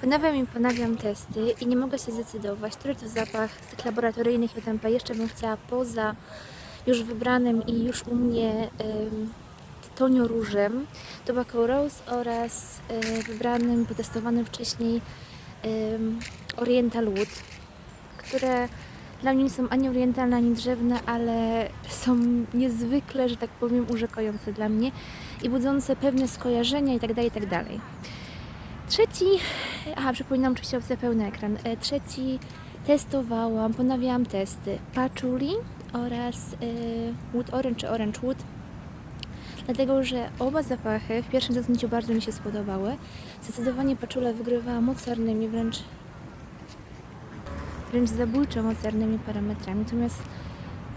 Ponawiam i ponawiam testy i nie mogę się zdecydować, który to zapach z tych laboratoryjnych JMP jeszcze bym chciała poza już wybranym i już u mnie ym, różem, Tobacco Rose oraz y, wybranym, potestowanym wcześniej ym, Oriental Wood, które dla mnie nie są ani orientalne, ani drzewne, ale są niezwykle, że tak powiem, urzekające dla mnie i budzące pewne skojarzenia itd. itd. Trzeci, aha, przypominam oczywiście opcja pełny ekran. E, Trzeci testowałam, ponawiałam testy patchouli oraz e, wood orange czy orange wood. Dlatego, że oba zapachy w pierwszym dotknięciu bardzo mi się spodobały. Zdecydowanie paczula wygrywała mocarnymi, wręcz wręcz zabójczo mocarnymi parametrami. Natomiast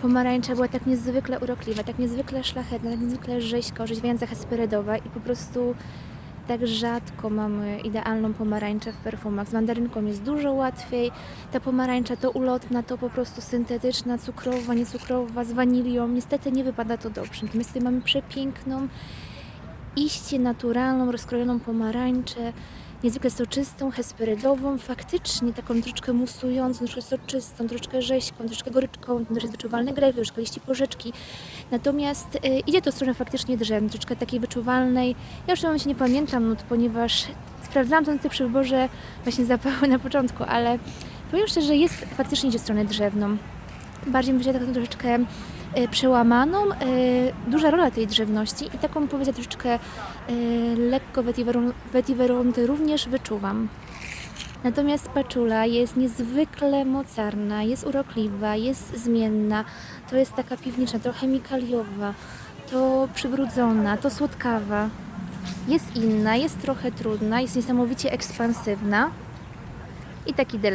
pomarańcza była tak niezwykle urokliwa, tak niezwykle szlachetna, tak niezwykle rzeźka, orzeźwiająca hesperydowa i po prostu tak rzadko mamy idealną pomarańczę w perfumach. Z mandarynką jest dużo łatwiej. Ta pomarańcza to ulotna, to po prostu syntetyczna, cukrowa, niecukrowa, z wanilią. Niestety nie wypada to dobrze. Natomiast tutaj mamy przepiękną, iście naturalną, rozkrojoną pomarańczę, niezwykle soczystą, hesperydową, faktycznie taką troszeczkę musującą, troszkę soczystą, troszeczkę rzeźką, troszeczkę goryczką, też jest wyczuwalny grejp, troszkę liści porzeczki. Natomiast y, idzie to w stronę faktycznie drzewnej, troszeczkę takiej wyczuwalnej. Ja już w momencie nie pamiętam nut, ponieważ sprawdzałam to przy wyborze właśnie zapachu na początku, ale powiem szczerze, że jest faktycznie idzie w stronę drzewną. Bardziej myślę taką troszeczkę przełamaną, y, duża rola tej drzewności i taką powiedzieć troszeczkę y, lekko vetiverunty również wyczuwam. Natomiast paczula jest niezwykle mocarna, jest urokliwa, jest zmienna. To jest taka piwnicza, to chemikaliowa, to przybrudzona, to słodkawa. Jest inna, jest trochę trudna, jest niesamowicie ekspansywna. I taki dylemat.